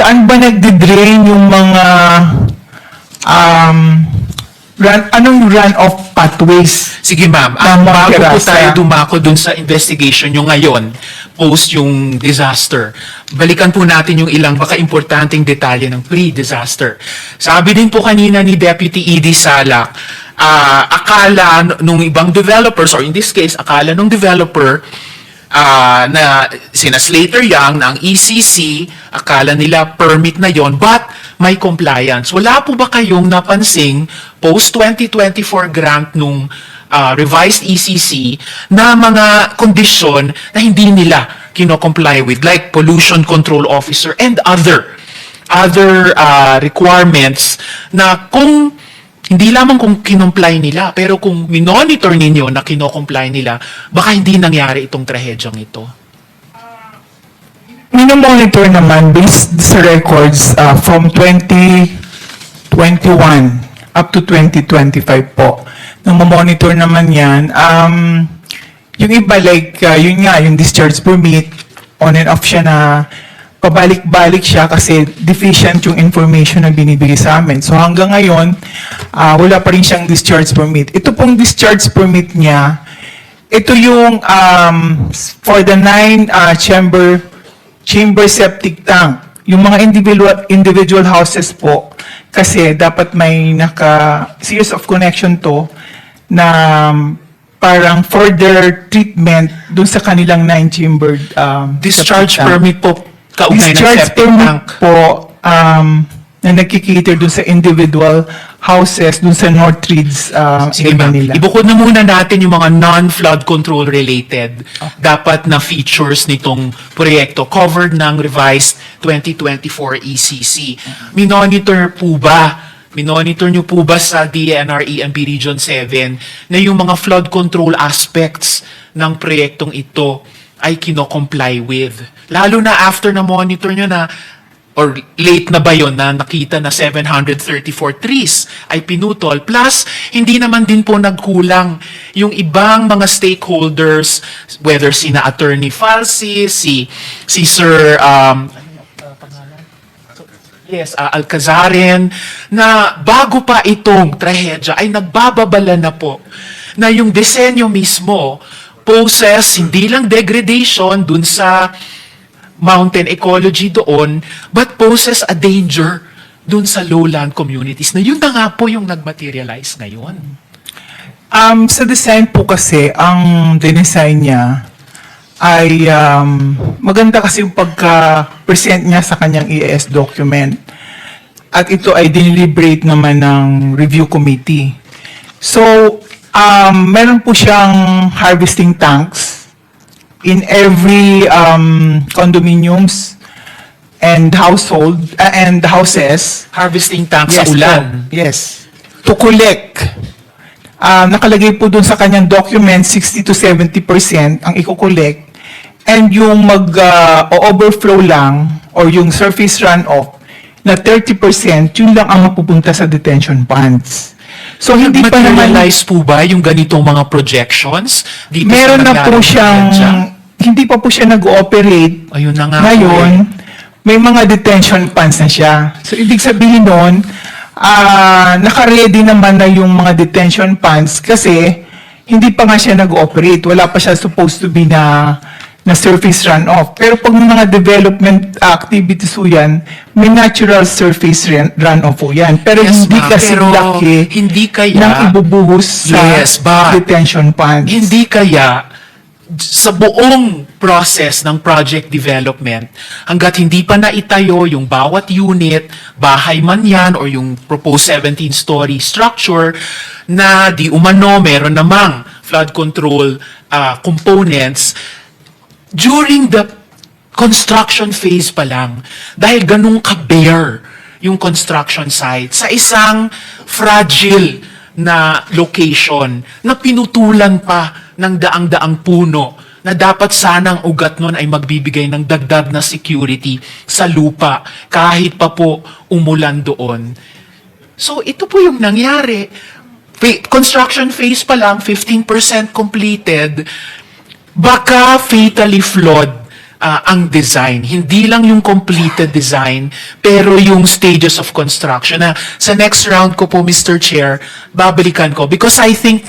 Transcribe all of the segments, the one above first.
saan ba nagde-drain yung mga um, run, anong run-off pathways? Sige ma'am, ang bago po tayo dumako dun sa investigation nyo ngayon, post yung disaster, balikan po natin yung ilang baka importanteng detalye ng pre-disaster. Sabi din po kanina ni Deputy Edie Salak, ah, akala nung ibang developers, or in this case, akala nung developer, ah, na sina Slater Young, na ECC, akala nila permit na yon but may compliance. Wala po ba kayong napansing post-2024 grant nung ah, revised ECC na mga kondisyon na hindi nila kino-comply with, like pollution control officer and other other ah, requirements na kung hindi lamang kung kinomply nila, pero kung minonitor ninyo na kinocomply nila, baka hindi nangyari itong trahedyang ito. Minomonitor naman based sa records uh, from 2021 up to 2025 po. Nang monitor naman yan, um, yung iba like, uh, yun nga, yung discharge permit, on and off siya na pabalik-balik siya kasi deficient yung information na binibigay sa amin. So hanggang ngayon, ah, wala pa rin siyang discharge permit. Ito pong discharge permit niya, ito yung um, for the nine uh, chamber chamber septic tank. Yung mga individual individual houses po kasi dapat may naka series of connection to na um, parang further treatment dun sa kanilang nine chambered um, Discharge permit po kaugnay ng Discharge septic permit tank. po um, na nagkikater dun sa individual houses dun sa North Reeds uh, Sige area ma'am, nila. ibukod na muna natin yung mga non-flood control related dapat na features nitong proyekto covered ng revised 2024 ECC. Minonitor po ba Minonitor nyo po ba sa DNR EMP Region 7 na yung mga flood control aspects ng proyektong ito ay kino-comply with? Lalo na after na monitor nyo na or late na ba yon na nakita na 734 trees ay pinutol. Plus, hindi naman din po nagkulang yung ibang mga stakeholders, whether sina Attorney Falsi, si, si Sir um, Yes, uh, Alcazaren, na bago pa itong trahedya ay nagbababala na po na yung disenyo mismo poses hindi lang degradation dun sa mountain ecology doon, but poses a danger dun sa lowland communities na yun na nga po yung nagmaterialize ngayon. Um, sa design po kasi, ang dinesign niya ay um, maganda kasi yung pagka-present niya sa kanyang EAS document. At ito ay diniliberate naman ng review committee. So, um, meron po siyang harvesting tanks in every um, condominiums and household uh, and houses Harvesting tank sa ulan. po. Yes. To collect. Ah, nakalagay po dun sa kanyang document, 60 to 70% ang i-collect. And yung mag-overflow lang or yung surface runoff na 30%, yun lang ang mapupunta sa detention ponds. So, hindi pa naman... Materialize po ba yung ganitong mga projections? Dito sa Meron na po siyang... Hindi pa po siya nag-ooperate Ayun na nga po ngayon, eh. may mga detention ponds na siya. So, ibig sabihin nun, ah naka-ready naman na yung mga detention ponds kasi hindi pa nga siya nag-ooperate. Wala pa siya supposed to be na na surface runoff. Pero pag mga development activities po yan, may natural surface run- runoff po yan. Pero Yes, hindi ma'am. kasi Pero laki hindi kaya- ng ibubuhos sa Yes, but detention ponds. Hindi kaya sa buong process ng project development, hanggat hindi pa naitayo yung bawat unit, bahay man yan, or yung proposed 17-story structure, na di umano meron namang flood control ah, components, during the construction phase pa lang, dahil ganun ka-bare yung construction site sa isang fragile na location na pinutulan pa ng daang-daang puno na dapat sanang ugat nun ay magbibigay ng dagdag na security sa lupa kahit pa po umulan doon. So ito po yung nangyari. Construction phase pa lang, 15% completed, baka fatally flawed ah, ang design. Hindi lang yung completed design, pero yung stages of construction. Na sa next round ko po, Mr. Chair, babalikan ko. Because I think,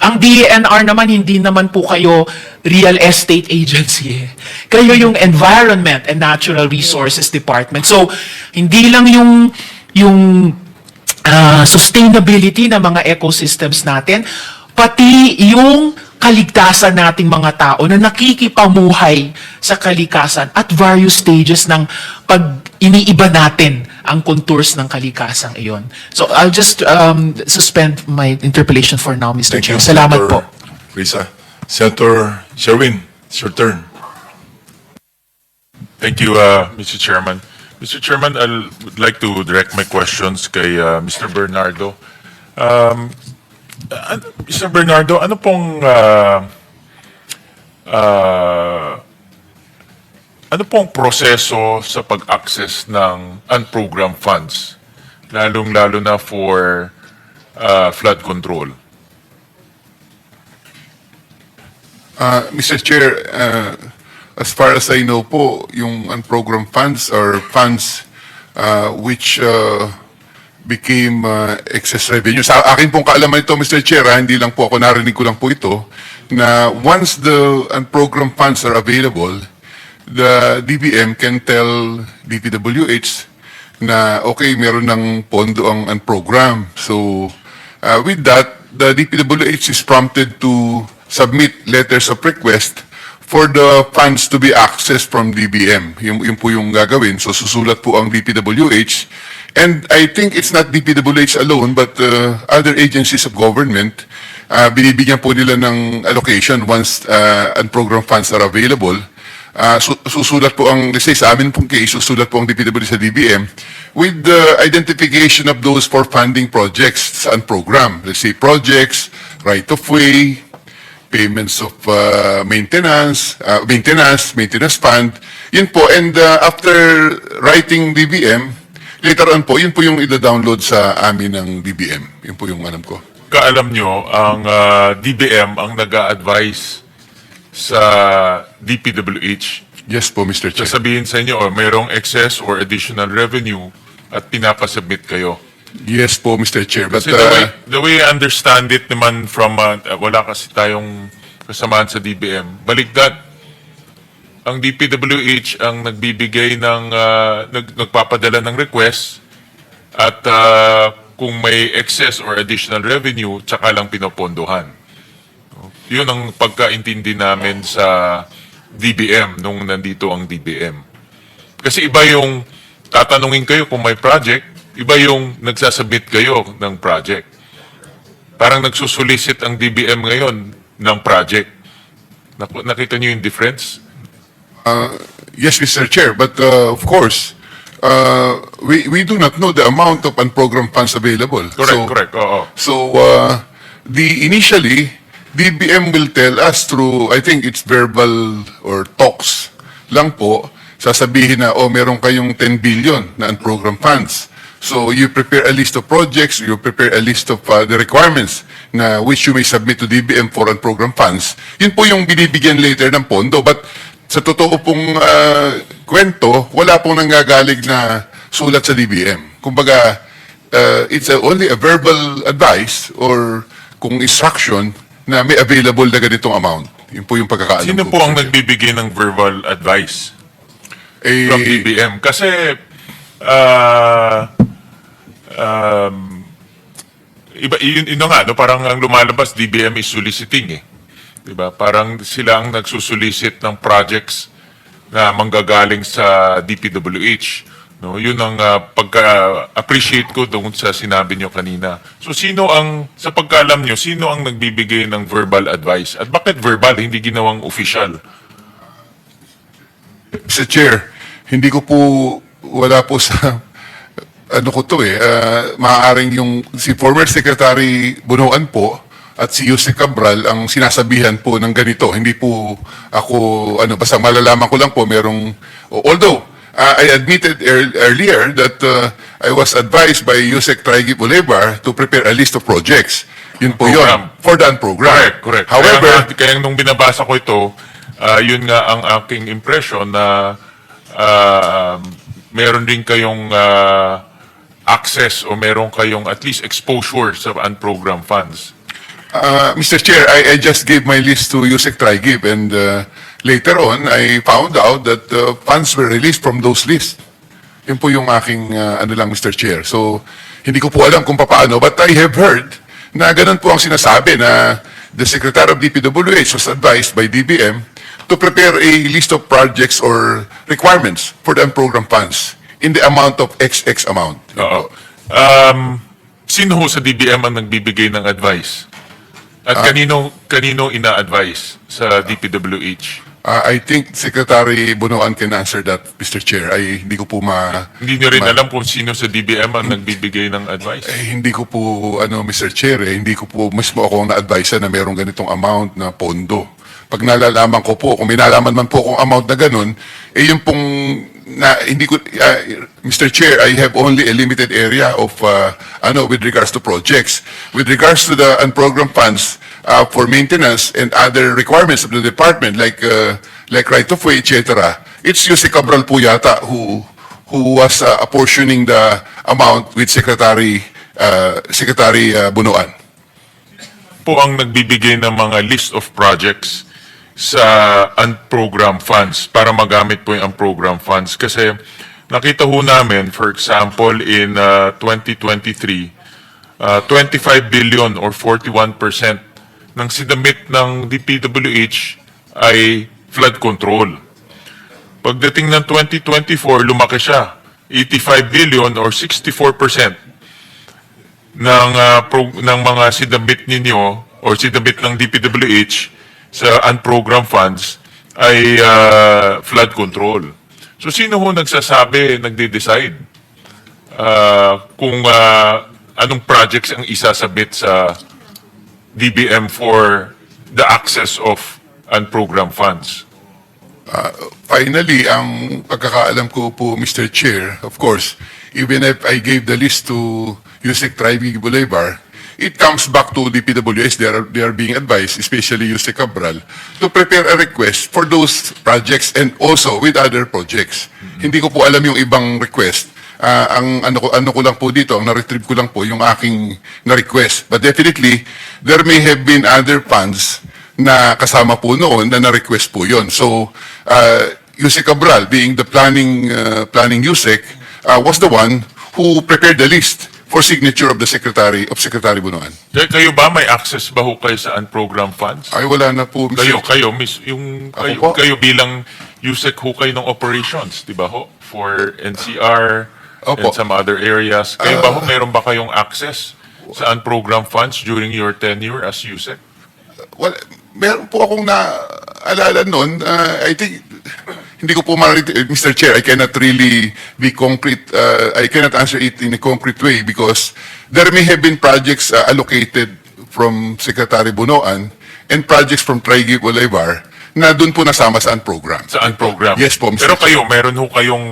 ang DENR naman, hindi naman po kayo real estate agency. eh. Kayo yung Environment and Natural Resources Department. So, hindi lang yung, yung ah, sustainability ng mga ecosystems natin, pati yung kaligtasan nating mga tao na nakikipamuhay sa kalikasan at various stages ng pag iniiba natin ang contours ng kalikasang iyon. So I'll just um, suspend my interpellation for now, Mr. Thank Chair. you, Salamat po. Senator Risa. Senator Sherwin, it's your turn. Thank you, uh, Mr. Chairman. Mr. Chairman, I would like to direct my questions kay uh, Mr. Bernardo. Um, uh, Mr. Bernardo, ano pong uh, uh, ano pong proseso sa pag-access ng unprogrammed funds, lalong-lalo na for uh, flood control? Uh, Mr. Chair, uh, as far as I know po, yung unprogrammed funds are funds uh, which uh, became uh, excess revenue. Sa akin pong kaalaman ito, Mr. Chair, ha, hindi lang po ako narinig ko lang po ito, na once the unprogrammed funds are available, the DBM can tell DPWH na okay, meron ng pondo ang unprogrammed. So, uh, with that, the DPWH is prompted to submit letters of request for the funds to be accessed from DBM. Yun, yun po yung gagawin. So, susulat po ang DPWH. And I think it's not DPWH alone, but uh, other agencies of government, uh, binibigyan po nila ng allocation once uh, unprogrammed funds are available. Ah, su- susulat po ang, let's say sa amin pong case, susulat po ang DPW sa DBM with the identification of those for funding projects sa program. Let's say projects, right-of-way, payments of uh, maintenance, uh, maintenance, maintenance fund. Yun po, and uh, after writing DBM, later on po, yun po yung ida-download sa amin ng DBM. Yun po yung alam ko. Kaalam nyo, ang uh, DBM ang nag-a-advise sa DPWH Yes po, Mr. Chair. sasabihin sa inyo, oh, mayroong excess or additional revenue at pinapasubmit kayo. Yes po, Mr. Chair. But, Kasi the, way, uh, the way I understand it naman from, uh, wala kasi tayong kasamaan sa DBM, baligtad. Ang DPWH ang nagbibigay ng, uh, nag, nagpapadala ng request at uh, kung may excess or additional revenue, tsaka lang pinopondohan. Yun ang pagkaintindi namin sa DBM nung nandito ang DBM. Kasi iba yung tatanungin kayo kung may project, iba yung nagsasubmit kayo ng project. Parang nagsusolicit ang DBM ngayon ng project. Nak- nakita niyo yung difference? Yes, Mr. Chair, but uh, of course, uh, we, we do not know the amount of unprogrammed funds available. Correct, so, correct. Oo. So, uh, the initially, DBM will tell us through, I think it's verbal or talks lang po, sasabihin na, oh, meron kayong 10 billion na unprogrammed funds. So, you prepare a list of projects, you prepare a list of uh, the requirements na which you may submit to DBM for unprogrammed funds. Yun po yung binibigyan later ng pondo. But sa totoo pong uh, kwento, wala pong nanggagaling na sulat sa DBM. Kumbaga, uh, it's a- only a verbal advice or kung instruction na may available na ganitong amount. Yun po yung pagkakaalam Sino ko. po ang nagbibigay ng verbal advice Eh, from DBM? Kasi, ah, um, iba, yun, yun nga, no? parang ang lumalabas, DBM is soliciting eh. Diba? Parang sila ang nagsusolicit ng projects na manggagaling sa DPWH. No, yun ang ah, pagka-appreciate ko doon sa sinabi nyo kanina. So sino ang, sa pagkaalam nyo, sino ang nagbibigay ng verbal advice? At bakit verbal, hindi ginawang official? Mr. Chair, hindi ko po, wala po sa, ano ko to eh, ah, maaaring yung, si former Secretary Bunuan po, at si Yusek Cabral ang sinasabihan po ng ganito. Hindi po ako, ano, basta malalaman ko lang po, merong, although, ah, I admitted ear- earlier that uh, I was advised by Yusek Traigi Bolivar to prepare a list of projects. Yun po Program. yun, for the program. Correct, correct. However, kaya, nga, kaya nung binabasa ko ito, Ah, yun nga ang aking impression na ah, meron din kayong ah, access o meron kayong at least exposure sa unprogrammed funds. Uh, Mr. Chair, I, I just gave my list to Yusek Trigib and uh, later on, I found out that uh, funds were released from those lists. Yun po yung aking uh, ano lang, Mr. Chair. So, hindi ko po alam kung paano, but I have heard na ganun po ang sinasabi na the Secretary of DPWH was advised by DBM to prepare a list of projects or requirements for the unprogrammed funds in the amount of XX amount. Oo. Um, sino ho sa DBM ang nagbibigay ng advice? At kanino kanino ina-advise sa DPWH? Uh, I think Secretary Bunuan can answer that, Mr. Chair. Ay, hindi ko po ma... Hindi nyo rin ma- alam kung sino sa DBM ang nagbibigay ng advice. Eh, hindi ko po, ano, Mr. Chair, eh, hindi ko po mismo ako na-advise na mayroong ganitong amount na pondo. Pag nalalaman ko po, kung may nalaman man po kung amount na ganun, eh yung pong, na, hindi ko, uh, Mr. Chair, I have only a limited area of, uh, ano, with regards to projects. With regards to the unprogrammed funds, uh, for maintenance and other requirements of the department, like, uh, like right-of-way, etc., it's Yusek Cabral po yata who, who was uh, apportioning the amount with Secretary uh, Secretary uh, Bunuan. po ang nagbibigay ng mga list of projects sa unprogrammed funds para magamit po yung unprogrammed funds. Kasi nakita ho namin, for example, in uh, 2023, uh, 25 billion or 41% ng sinamit ng DPWH ay flood control. Pagdating ng 2024, lumaki siya. 85 billion or 64% ng ah, pro- ng mga sinabit ninyo or sinabit ng DPWH sa unprogrammed funds ay ah, flood control. So sino ho nagsasabi, nagde-decide ah, kung ah, anong projects ang isasabit sa DBM for the access of unprogrammed funds? Finally, ang pagkakaalam ko po, Mr. Chair, of course, even if I gave the list to Yusek Tribe Bolivar, it comes back to the PWS. They are, they are being advised, especially Yusek Cabral, to prepare a request for those projects and also with other projects. Hindi ko po alam yung ibang request. Ah, ang ano ko ano ko lang po dito, ang na-retrieve ko lang po yung aking na-request. But definitely, there may have been other funds na kasama po noon na na-request po yon. So, uh, Yusek Cabral, being the planning uh, planning Yusek, uh, was the one who prepared the list for signature of the Secretary of Secretary Bunuan. Kay- Kayo ba may access ba ho kayo sa unprogrammed funds? Ay, wala na po, Mr. Kayo, kayo, miss, yung Ako kayo, po. kayo bilang USEC ho kayo ng operations, di ba ho? For NCR Opo. and some other areas. Kayo ba ho, meron ba kayong access sa unprogrammed funds during your tenure as USEC? Well, meron po akong naalala noon. Uh, I think, hindi ko po marinig, Mr. Chair, I cannot really be concrete, uh, I cannot answer it in a concrete way because there may have been projects uh, allocated from Secretary Bunoan and projects from Traigi Bolivar na doon po nasama sa program. Sa unprogrammed? Yes po, Mr. Pero Chair. kayo, meron ho kayong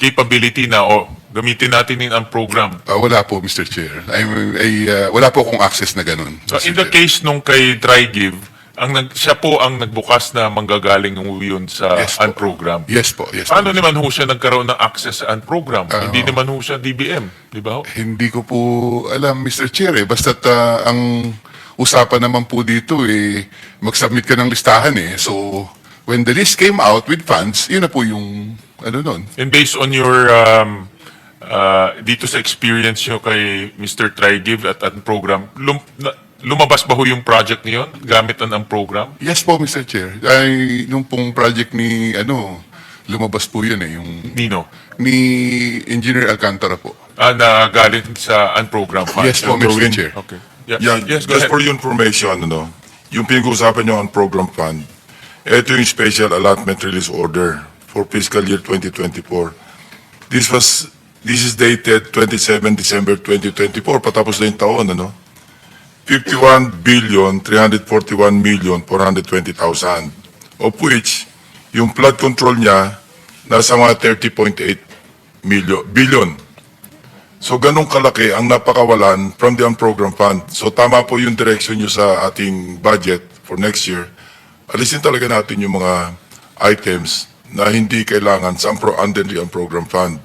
capability na, o, gamitin natin yung unprogrammed. Uh, wala po, Mr. Chair. I'm, I, uh, wala po akong access na ganun. So Mr. in the Chair. case nung kay TriGive, ang nag, siya po ang nagbukas na manggagaling yun sa Yes po. unprogrammed. Yes po, yes Paano po. naman ho siya nagkaroon ng access sa unprogrammed? Ah. Hindi naman ho siya DBM, di ba ho? Hindi ko po alam, Mr. Chair, eh. Basta't ah, ang usapan naman po dito, eh, mag-submit ka ng listahan, eh. So, when the list came out with funds, yun na po yung, ano nun. And based on your, um, uh, dito sa experience nyo kay Mr. TriGive at unprogram, lum, na, lumabas ba ho yung project niyon gamit ang program? Yes po, Mr. Chair. Ay, nung pong project ni, ano, lumabas po yun, eh, yung, Nino? ni Engineer Alcantara po. Ah, na galing sa unprogram fund? Yes po, Mr. Chair. Okay. Yeah. Yan, yes, go just ahead. for your information, ano, yung pinag-uusapan nyo on program fund, ito yung special allotment release order for fiscal year 2024. This was, this is dated 27 December 2024, patapos na yung taon, ano? 51 billion 341 million 420,000 of which yung flood control niya nasa mga 30.8 million billion So ganong kalaki ang napakawalan from the unprogrammed fund. So tama po yung direction nyo sa ating budget for next year. alisin talaga natin yung mga items na hindi kailangan sa under the program fund.